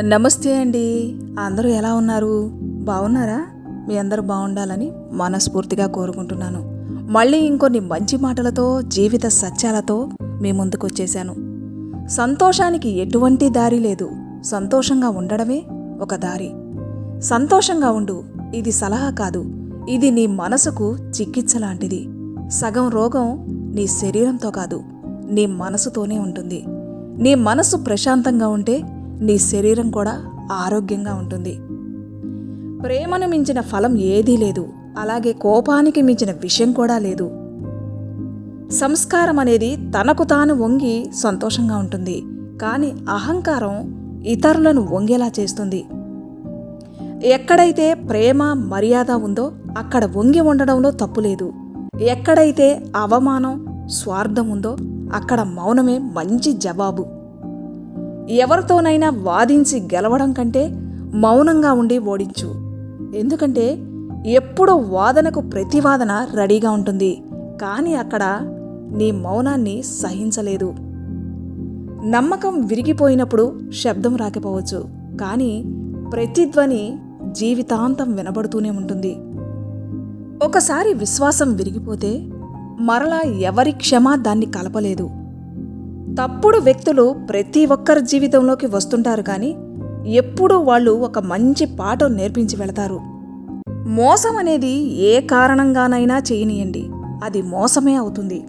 నమస్తే అండి. అందరూ ఎలా ఉన్నారు? బాగున్నారా? మీ అందరూ బాగుండాలని మనస్ఫూర్తిగా కోరుకుంటున్నాను. మళ్ళీ ఇంకొన్ని మంచి మాటలతో జీవిత సత్యాలతో మీ ముందుకు వచ్చేసాను సంతోషానికి ఎటువంటి దారి లేదు. సంతోషంగా ఉండడమే ఒక దారి. సంతోషంగా ఉండు. ఇది సలహా కాదు. ఇది నీ మనసుకు చికిత్స లాంటిది. సగం రోగం నీ శరీరంతో కాదు. నీ మనసుతోనే ఉంటుంది. నీ మనసు ప్రశాంతంగా ఉంటే నీ శరీరం కూడా ఆరోగ్యంగా ఉంటుంది. ప్రేమను మించిన ఫలం ఏదీ లేదు. అలాగే కోపానికి మించిన విషయం కూడా లేదు. సంస్కారం అనేది తనకు తాను వంగి సంతోషంగా ఉంటుంది. కానీ అహంకారం ఇతరులను వంగేలా చేస్తుంది. ఎక్కడైతే ప్రేమ మర్యాద ఉందో అక్కడ వంగి ఉండడంలో తప్పు లేదు. ఎక్కడైతే అవమానం స్వార్థం ఉందో అక్కడ మౌనమే మంచి జవాబు. ఎవరితోనైనా వాదించి గెలవడం కంటే మౌనంగా ఉండి ఓడించు. ఎందుకంటే ఎప్పుడూ వాదనకు ప్రతివాదన రెడీగా ఉంటుంది. కానీ అక్కడ నీ మౌనాన్ని సహించలేదు. నమ్మకం విరిగిపోయినప్పుడు శబ్దం రాకపోవచ్చు. కానీ ప్రతిధ్వని జీవితాంతం వినబడుతూనే ఉంటుంది. ఒకసారి విశ్వాసం విరిగిపోతే మరలా ఎవరి క్షమా దాన్ని కలపలేదు. తప్పుడు వ్యక్తులు ప్రతి ఒక్కరి జీవితంలోకి వస్తుంటారు కానీ ఎప్పుడూ వాళ్ళు ఒక మంచి పాఠం నేర్పించి వెళతారు. మోసం అనేది ఏ కారణంగానైనా చేయనీయండి. అది మోసమే అవుతుంది.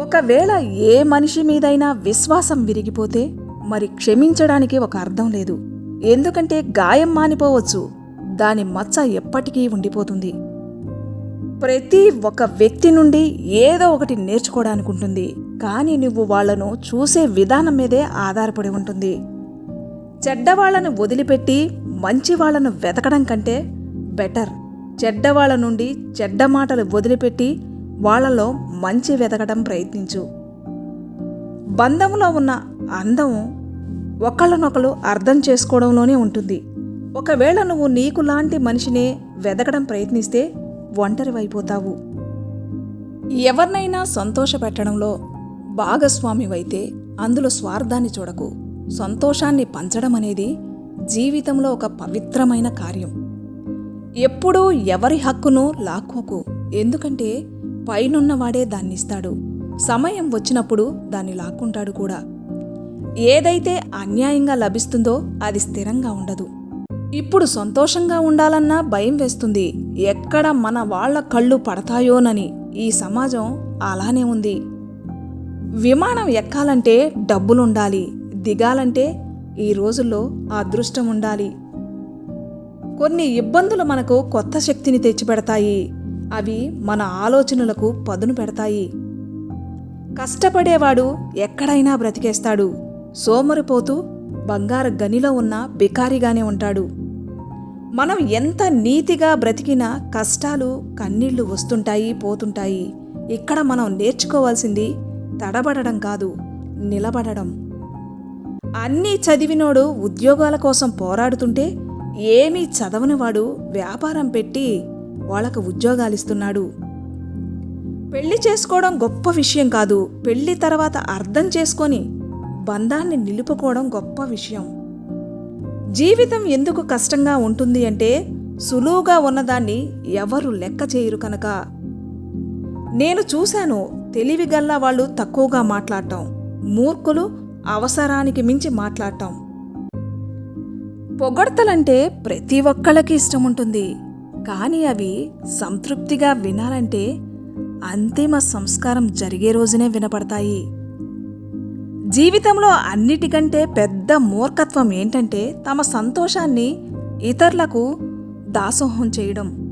ఒకవేళ ఏ మనిషి మీదైనా విశ్వాసం విరిగిపోతే మరి క్షమించడానికి ఒక అర్థం లేదు. ఎందుకంటే గాయం మానిపోవచ్చు. దాని మచ్చ ఎప్పటికీ ఉండిపోతుంది. ప్రతి ఒక వ్యక్తి నుండి ఏదో ఒకటి నేర్చుకోవడానికి ఉంటుంది కానీ నువ్వు వాళ్ళను చూసే విధానం మీదే ఆధారపడి ఉంటుంది. చెడ్డవాళ్ళను వదిలిపెట్టి మంచి వాళ్ళను వెతకడం కంటే బెటర్. చెడ్డవాళ్ళ నుండి చెడ్డ మాటలు వదిలిపెట్టి వాళ్ళలో మంచి వెతకడం ప్రయత్నించు. బంధంలో ఉన్న అందం ఒకళ్ళనొకళ్ళు అర్థం చేసుకోవడంలోనే ఉంటుంది. ఒకవేళ నువ్వు నీకు లాంటి మనిషినే వెతకడం ప్రయత్నిస్తే ఒంటరివైపోతావు. ఎవరినైనా సంతోషపెట్టడంలో భాగస్వామివైతే అందులో స్వార్థాన్ని చూడకు. సంతోషాన్ని పంచడం అనేది జీవితంలో ఒక పవిత్రమైన కార్యం. ఎప్పుడూ ఎవరి హక్కును లాక్కోకు. ఎందుకంటే పైనున్నవాడే దాన్నిస్తాడు. సమయం వచ్చినప్పుడు దాన్ని లాక్కుంటాడు కూడా. ఏదైతే అన్యాయంగా లభిస్తుందో అది స్థిరంగా ఉండదు. ఇప్పుడు సంతోషంగా ఉండాలన్నా భయం వేస్తుంది. ఎక్కడ మన వాళ్ళ కళ్ళు పడతాయోనని ఈ సమాజం అలానే ఉంది. విమానం ఎక్కాలంటే డబ్బులుండాలి దిగాలంటే ఈ రోజుల్లో అదృష్టం ఉండాలి కొన్ని ఇబ్బందులు మనకు కొత్త శక్తిని తెచ్చిపెడతాయి. అవి మన ఆలోచనలకు పదును పెడతాయి. కష్టపడేవాడు ఎక్కడైనా బ్రతికేస్తాడు. సోమరిపోతూ బంగారు గనిలో ఉన్న బికారిగానే ఉంటాడు. మనం ఎంత నీతిగా బ్రతికినా కష్టాలు కన్నీళ్ళు వస్తుంటాయి పోతుంటాయి. ఇక్కడ మనం నేర్చుకోవాల్సింది తడబడడం కాదు నిలబడడం. అన్నీ చదివినోడు ఉద్యోగాల కోసం పోరాడుతుంటే ఏమీ చదవనివాడు వ్యాపారం పెట్టి వాళ్ళకు ఉద్యోగాలిస్తున్నాడు. పెళ్ళి చేసుకోవడం గొప్ప విషయం కాదు పెళ్ళి తర్వాత అర్థం చేసుకొని బంధాన్ని నిలుపుకోవడం గొప్ప విషయం. జీవితం ఎందుకు కష్టంగా ఉంటుంది అంటే సులువుగా ఉన్నదాన్ని ఎవరు లెక్క చేయరు కనుక. నేను చూశాను తెలివిగల్ల వాళ్ళు తక్కువగా మాట్లాడటం మూర్ఖులు అవసరానికి మించి మాట్లాడటం. పొగడ్తలంటే ప్రతి ఒక్కళ్ళకి ఇష్టం ఉంటుంది కానీ అవి సంతృప్తిగా వినాలంటే అంతిమ సంస్కారం జరిగే రోజునే వినపడతాయి. జీవితంలో అన్నిటికంటే పెద్ద మూర్ఖత్వం ఏంటంటే తమ సంతోషాన్ని ఇతరులకు దాసోహం చేయడం.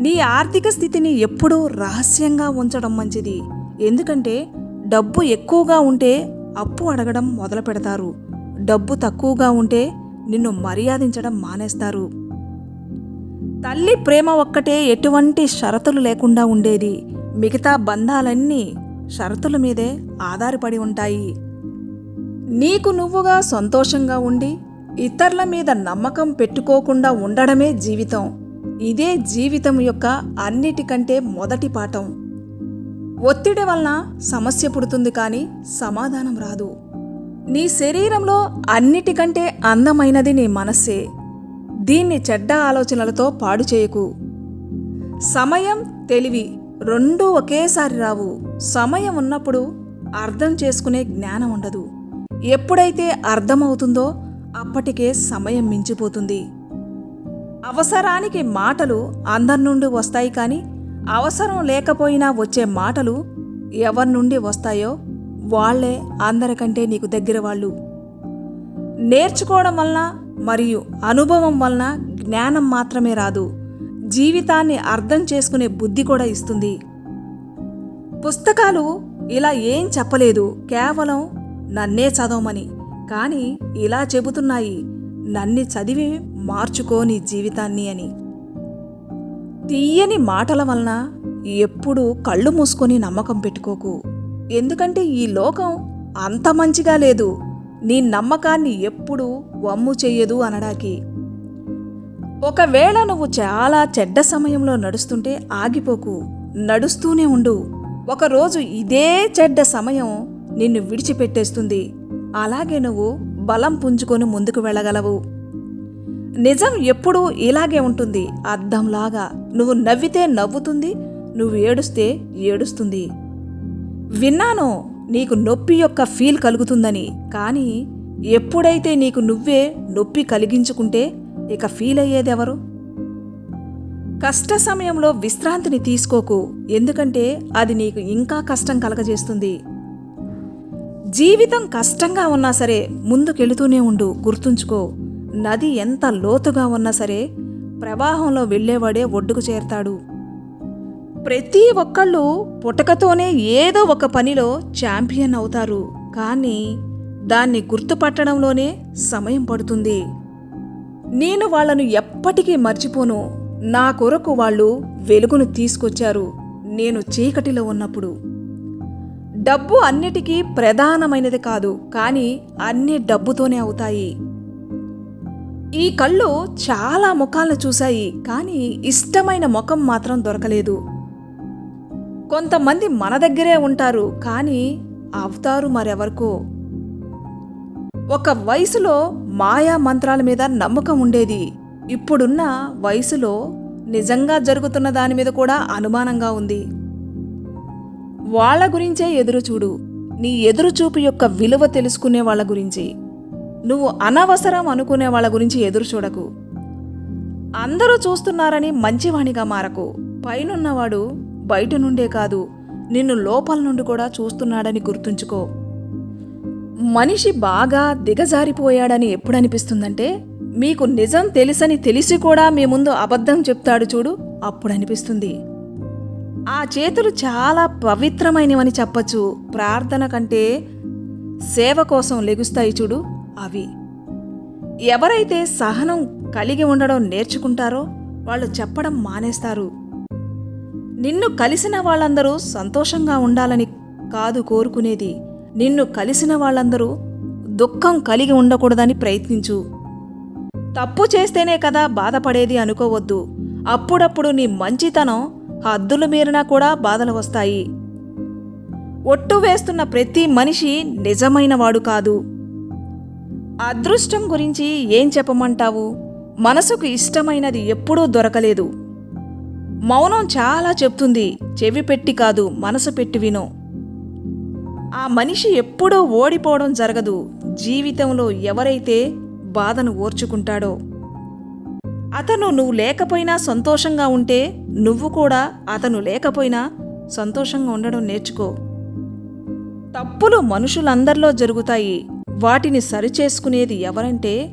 నీ ఆర్థిక స్థితిని ఎప్పుడూ రహస్యంగా ఉంచడం మంచిది. ఎందుకంటే డబ్బు ఎక్కువగా ఉంటే అప్పు అడగడం మొదలు పెడతారు. డబ్బు తక్కువగా ఉంటే నిన్ను మర్యాదించడం మానేస్తారు. తల్లి ప్రేమ ఒక్కటే ఎటువంటి షరతులు లేకుండా ఉండేది. మిగతా బంధాలన్నీ షరతుల మీదే ఆధారపడి ఉంటాయి. నీకు నువ్వుగా సంతోషంగా ఉండి ఇతరుల మీద నమ్మకం పెట్టుకోకుండా ఉండడమే జీవితం. ఇదే జీవితం యొక్క అన్నిటికంటే మొదటి పాఠం. ఒత్తిడి వలన సమస్య పుడుతుంది కానీ సమాధానం రాదు. నీ శరీరంలో అన్నిటికంటే అందమైనది నీ మనస్సే. దీన్ని చెడ్డ ఆలోచనలతో పాడు చేయకు. సమయం తెలివి రెండూ ఒకేసారి రావు. సమయం ఉన్నప్పుడు అర్థం చేసుకునే జ్ఞానం ఉండదు. ఎప్పుడైతే అర్థమవుతుందో అప్పటికే సమయం మించిపోతుంది. అవసరానికి మాటలు అందరి నుండి వస్తాయి కానీ అవసరం లేకపోయినా వచ్చే మాటలు ఎవరి నుండి వస్తాయో వాళ్ళే అందరికంటే నీకు దగ్గర వాళ్ళు. నేర్చుకోవడం వలన మరియు అనుభవం వలన జ్ఞానం మాత్రమే రాదు. జీవితాన్ని అర్థం చేసుకునే బుద్ధి కూడా ఇస్తుంది. పుస్తకాలు ఇలా ఏం చెప్పలేదు. కేవలం నన్నే చదవమని. కానీ ఇలా చెబుతున్నాయి. నన్ని చదివి మార్చుకో నీ జీవితాన్ని అని. తీయని మాటల వలన ఎప్పుడూ కళ్ళు మూసుకొని నమ్మకం పెట్టుకోకు. ఎందుకంటే ఈ లోకం అంత మంచిగా లేదు. నీ నమ్మకాన్ని ఎప్పుడూ వమ్ము చెయ్యదు అనడానికి ఒకవేళ నువ్వు చాలా చెడ్డ సమయంలో నడుస్తుంటే ఆగిపోకు. నడుస్తూనే ఉండు. ఒకరోజు ఇదే చెడ్డ సమయం నిన్ను విడిచిపెట్టేస్తుంది. అలాగే నువ్వు బలం పుంజుకొని ముందుకు వెళ్ళగలవు. నిజం ఎప్పుడూ ఇలాగే ఉంటుంది. అద్దంలాగా నువ్వు నవ్వితే నవ్వుతుంది నువ్వు ఏడుస్తే ఏడుస్తుంది. విన్నాను నీకు నొప్పి యొక్క ఫీల్ కలుగుతుందని. కానీ ఎప్పుడైతే నీకు నువ్వే నొప్పి కలిగించుకుంటే ఇక ఫీల్ అయ్యేదెవరు కష్ట సమయంలో విశ్రాంతిని తీసుకోకు. ఎందుకంటే అది నీకు ఇంకా కష్టం కలగజేస్తుంది. జీవితం కష్టంగా ఉన్నా సరే ముందుకెళుతూనే ఉండు గుర్తుంచుకో. నది ఎంత లోతుగా ఉన్నా సరే ప్రవాహంలో వెళ్ళేవాడే ఒడ్డుకు చేరతాడు. ప్రతి ఒక్కళ్ళు పుటకతోనే ఏదో ఒక పనిలో ఛాంపియన్ అవుతారు. కానీ దాన్ని గుర్తుపట్టడంలోనే సమయం పడుతుంది. నేను వాళ్ళను ఎప్పటికీ మర్చిపోను. నా కొరకు వాళ్ళు వెలుగును తీసుకొచ్చారు. నేను చీకటిలో ఉన్నప్పుడు. డబ్బు అన్నిటికీ ప్రధానమైనది కాదు కానీ అన్ని డబ్బుతోనే అవుతాయి. ఈ కళ్ళు చాలా ముఖాలను చూశాయి కానీ ఇష్టమైన ముఖం మాత్రం దొరకలేదు. కొంతమంది మన దగ్గరే ఉంటారు కానీ అవుతారు మరెవరికో. ఒక వయసులో మాయా మంత్రాల మీద నమ్మకం ఉండేది. ఇప్పుడున్న వయసులో నిజంగా జరుగుతున్న దాని మీద కూడా అనుమానంగా ఉంది. వాళ్ళ గురించే ఎదురు చూడు. నీ ఎదురుచూపు యొక్క విలువ తెలుసుకునే వాళ్ళ గురించి. నువ్వు అనవసరం అనుకునే వాళ్ళ గురించి ఎదురు చూడకు. అందరూ చూస్తున్నారని మంచివాణిగా మారకు. పైనున్నవాడు బయట నుండే కాదు నిన్ను లోపల నుండి కూడా చూస్తున్నాడని గుర్తుంచుకో. మనిషి బాగా దిగజారిపోయాడని ఎప్పుడనిపిస్తుందంటే మీకు నిజం తెలుసని తెలిసి కూడా మీ ముందు అబద్ధం చెప్తాడు చూడు అప్పుడు అనిపిస్తుంది ఆ చేతులు చాలా పవిత్రమైనవని చెప్పచ్చు. ప్రార్థన కంటే సేవ కోసం లెగుస్తాయి చూడు అవి. ఎవరైతే సహనం కలిగి ఉండడం నేర్చుకుంటారో వాళ్ళు చెప్పడం మానేస్తారు. నిన్ను కలిసిన వాళ్ళందరూ సంతోషంగా ఉండాలని కాదు కోరుకునేది. నిన్ను కలిసిన వాళ్ళందరూ దుఃఖం కలిగి ఉండకూడదని ప్రయత్నించు. తప్పు చేస్తేనే కదా బాధపడేది అనుకోవద్దు. అప్పుడప్పుడు నీ మంచితనం హద్దులు మీరినా కూడా బాధలు వస్తాయి. ఒట్టు వేస్తున్న ప్రతి మనిషి నిజమైనవాడు కాదు. అదృష్టం గురించి ఏం చెప్పమంటావు? మనసుకు ఇష్టమైనది ఎప్పుడూ దొరకలేదు. మౌనం చాలా చెప్తుంది. చెవి పెట్టి కాదు మనసు పెట్టి వినో. ఆ మనిషి ఎప్పుడూ ఓడిపోవడం జరగదు. జీవితంలో ఎవరైతే బాధను ఓర్చుకుంటాడో అతను నువ్వు లేకపోయినా సంతోషంగా ఉంటే నువ్వు కూడా అతను లేకపోయినా సంతోషంగా ఉండడం నేర్చుకో. తప్పులు మనుషులందరిలో జరుగుతాయి. వాటిని సరిచేసుకునేది ఎవరంటే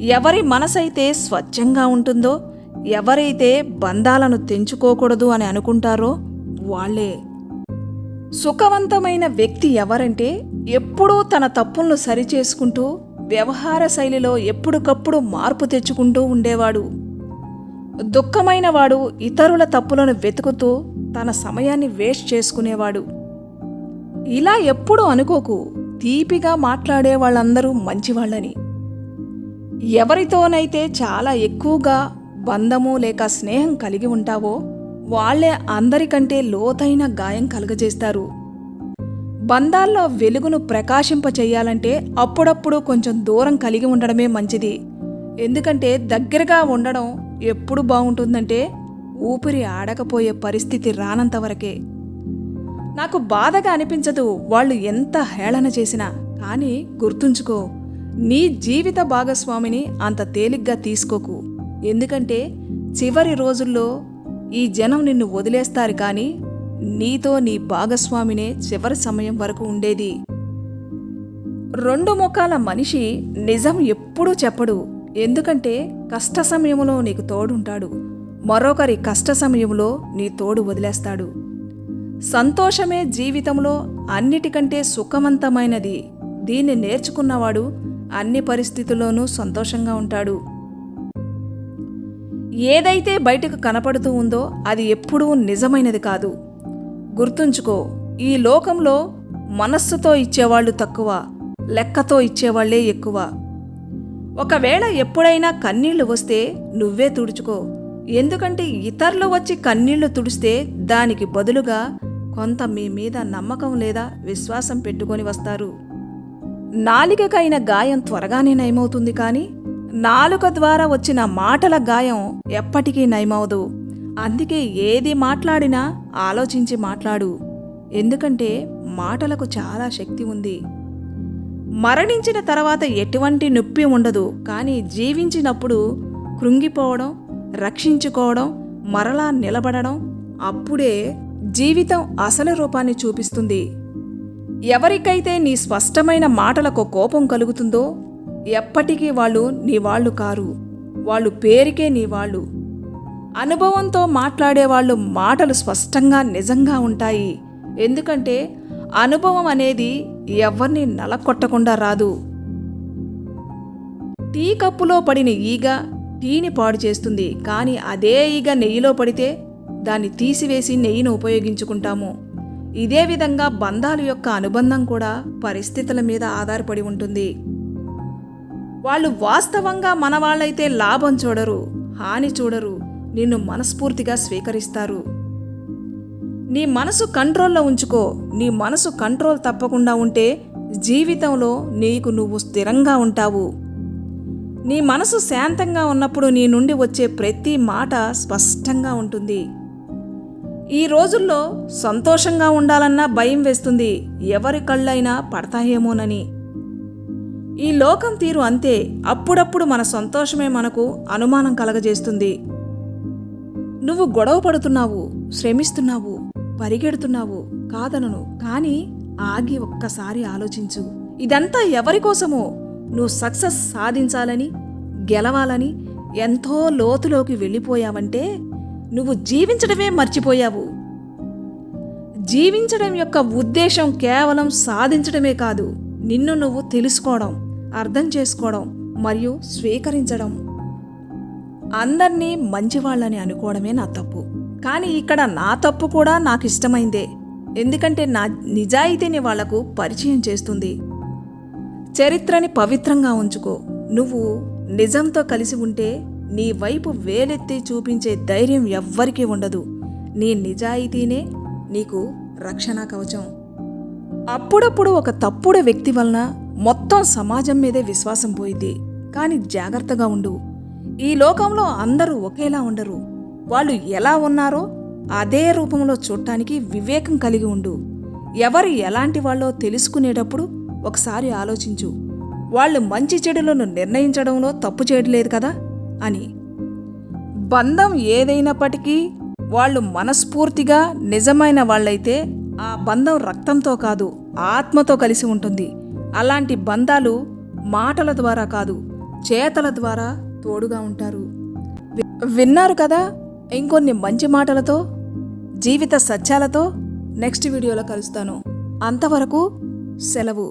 ఎవరి మనసైతే స్వచ్ఛంగా ఉంటుందో ఎవరైతే బంధాలను తెంచుకోకూడదు అని అనుకుంటారో వాళ్ళే. సుఖవంతమైన వ్యక్తి ఎవరంటే ఎప్పుడూ తన తప్పులను సరిచేసుకుంటూ వ్యవహార శైలిలో ఎప్పటికప్పుడు మార్పు తెచ్చుకుంటూ ఉండేవాడు. దుఃఖమైన వాడు ఇతరుల తప్పులను వెతుకుతూ తన సమయాన్ని వేస్ట్ చేసుకునేవాడు. ఇలా ఎప్పుడు అనుకోకు తీపిగా మాట్లాడే వాళ్ళందరూ మంచివాళ్ళని. ఎవరితోనైతే చాలా ఎక్కువగా బంధము లేక స్నేహం కలిగి ఉంటావో వాళ్ళే అందరికంటే లోతైన గాయం కలుగజేస్తారు. బంధాల్లో వెలుగును ప్రకాశింప చేయాలంటే అప్పుడప్పుడు కొంచెం దూరం కలిగి ఉండడమే మంచిది. ఎందుకంటే దగ్గరగా ఉండడం ఎప్పుడు బాగుంటుందంటే ఊపిరి ఆడకపోయే పరిస్థితి రానంత వరకే. నాకు బాధగా అనిపించదు వాళ్ళు ఎంత హేళన చేసినా కానీ గుర్తుంచుకో నీ జీవిత భాగస్వామిని అంత తేలిగ్గా తీసుకోకు. ఎందుకంటే చివరి రోజుల్లో ఈ జనం నిన్ను వదిలేస్తారు కానీ నీతో నీ భాగస్వామినే చివరి సమయం వరకు ఉండేది. రెండు ముఖాల మనిషి నిజం ఎప్పుడూ చెప్పడు. ఎందుకంటే కష్ట సమయంలో నీకు తోడుంటాడు. మరొకరి కష్ట సమయంలో నీ తోడు వదిలేస్తాడు. సంతోషమే జీవితంలో అన్నిటికంటే సుఖవంతమైనది. దీన్ని నేర్చుకున్నవాడు అన్ని పరిస్థితుల్లోనూ సంతోషంగా ఉంటాడు. ఏదైతే బయటకు కనపడుతూ ఉందో అది ఎప్పుడూ నిజమైనది కాదు. గుర్తుంచుకో ఈ లోకంలో మనస్సుతో ఇచ్చేవాళ్ళు తక్కువ లెక్కతో ఇచ్చేవాళ్ళే ఎక్కువ. ఒకవేళ ఎప్పుడైనా కన్నీళ్ళు వస్తే నువ్వే తుడుచుకో. ఎందుకంటే ఇతరులు వచ్చి కన్నీళ్ళు తుడిస్తే దానికి బదులుగా కొంత మీ మీద నమ్మకం లేదా విశ్వాసం పెట్టుకొని వస్తారు. నాలికకైన గాయం త్వరగానే నయమవుతుంది కానీ నాలుక ద్వారా వచ్చిన మాటల గాయం ఎప్పటికీ నయమవదు. అందుకే ఏది మాట్లాడినా ఆలోచించి మాట్లాడు. ఎందుకంటే మాటలకు చాలా శక్తి ఉంది. మరణించిన తర్వాత ఎటువంటి నొప్పి ఉండదు. కానీ జీవించినప్పుడు కృంగిపోవడం రక్షించుకోవడం మరలా నిలబడడం అప్పుడే జీవితం అసలు రూపాన్ని చూపిస్తుంది. ఎవరికైతే నీ స్పష్టమైన మాటలకు కోపం కలుగుతుందో ఎప్పటికీ వాళ్ళు నీ వాళ్ళు కారు. వాళ్ళు పేరుకే నీ వాళ్ళు. అనుభవంతో మాట్లాడేవాళ్ళు మాటలు స్పష్టంగా నిజంగా ఉంటాయి. ఎందుకంటే అనుభవం అనేది ఎవరిని నలకొట్టకుండా రాదు. టీ కప్పులో పడిన ఈగ టీని పాడు చేస్తుంది. కానీ అదే ఈగ నెయ్యిలో పడితే దాన్ని తీసివేసి నెయ్యిని ఉపయోగించుకుంటాము. ఇదే విధంగా బంధాల యొక్క అనుబంధం కూడా పరిస్థితుల మీద ఆధారపడి ఉంటుంది. వాళ్ళు వాస్తవంగా మన వాళ్ళైతే లాభం చూడరు హాని చూడరు. నిన్ను మనస్ఫూర్తిగా స్వీకరిస్తారు. నీ మనసు కంట్రోల్లో ఉంచుకో. నీ మనసు కంట్రోల్ తప్పకుండా ఉంటే జీవితంలో నీకు నువ్వు స్థిరంగా ఉంటావు. నీ మనసు శాంతంగా ఉన్నప్పుడు నీ నుండి వచ్చే ప్రతి మాట స్పష్టంగా ఉంటుంది. ఈ రోజుల్లో సంతోషంగా ఉండాలన్నా భయం వేస్తుంది. ఎవరి కళ్ళైనా పడతాయేమోనని. ఈ లోకం తీరు అంతే. అప్పుడప్పుడు మన సంతోషమే మనకు అనుమానం కలగజేస్తుంది. నువ్వు గొడవ పడుతున్నావు శ్రమిస్తున్నావు పరిగెడుతున్నావు కాదనను. కానీ ఆగి ఒక్కసారి ఆలోచించు. ఇదంతా ఎవరి కోసమో? నువ్వు సక్సెస్ సాధించాలని గెలవాలని ఎంతో లోతులోకి వెళ్ళిపోయావంటే నువ్వు జీవించడమే మర్చిపోయావు. జీవించడం యొక్క ఉద్దేశం కేవలం సాధించడమే కాదు నిన్ను నువ్వు తెలుసుకోవడం అర్థం చేసుకోవడం మరియు స్వీకరించడం. అందర్నీ మంచివాళ్ళని అనుకోవడమే నా తప్పు. కానీ ఇక్కడ నా తప్పు కూడా నాకు ఇష్టమైందే ఎందుకంటే నా నిజాయితీని వాళ్ళకు పరిచయం చేస్తుంది. చరిత్రని పవిత్రంగా ఉంచుకో. నువ్వు నిజంతో కలిసి ఉంటే నీ వైపు వేలెత్తి చూపించే ధైర్యం ఎవ్వరికీ ఉండదు. నీ నిజాయితీనే నీకు రక్షణ కవచం. అప్పుడప్పుడు ఒక తప్పుడు వ్యక్తి వలన మొత్తం సమాజం మీదే విశ్వాసం పోయింది కానీ జాగ్రత్తగా ఉండు. ఈ లోకంలో అందరూ ఒకేలా ఉండరు. వాళ్ళు ఎలా ఉన్నారో అదే రూపంలో చూడటానికి వివేకం కలిగి ఉండు. ఎవరు ఎలాంటి వాళ్ళో తెలుసుకునేటప్పుడు ఒకసారి ఆలోచించు. వాళ్ళు మంచి చెడులను నిర్ణయించడంలో తప్పు చేయట్లేదు కదా? అని. బంధం ఏదైనప్పటికీ వాళ్ళు మనస్ఫూర్తిగా నిజమైన వాళ్ళైతే ఆ బంధం రక్తంతో కాదు ఆత్మతో కలిసి ఉంటుంది. అలాంటి బంధాలు మాటల ద్వారా కాదు చేతల ద్వారా తోడుగా ఉంటారు. విన్నారు కదా? ఇంకొన్ని మంచి మాటలతో జీవిత సత్యాలతో నెక్స్ట్ వీడియోలో కలుస్తాను. అంతవరకు సెలవు.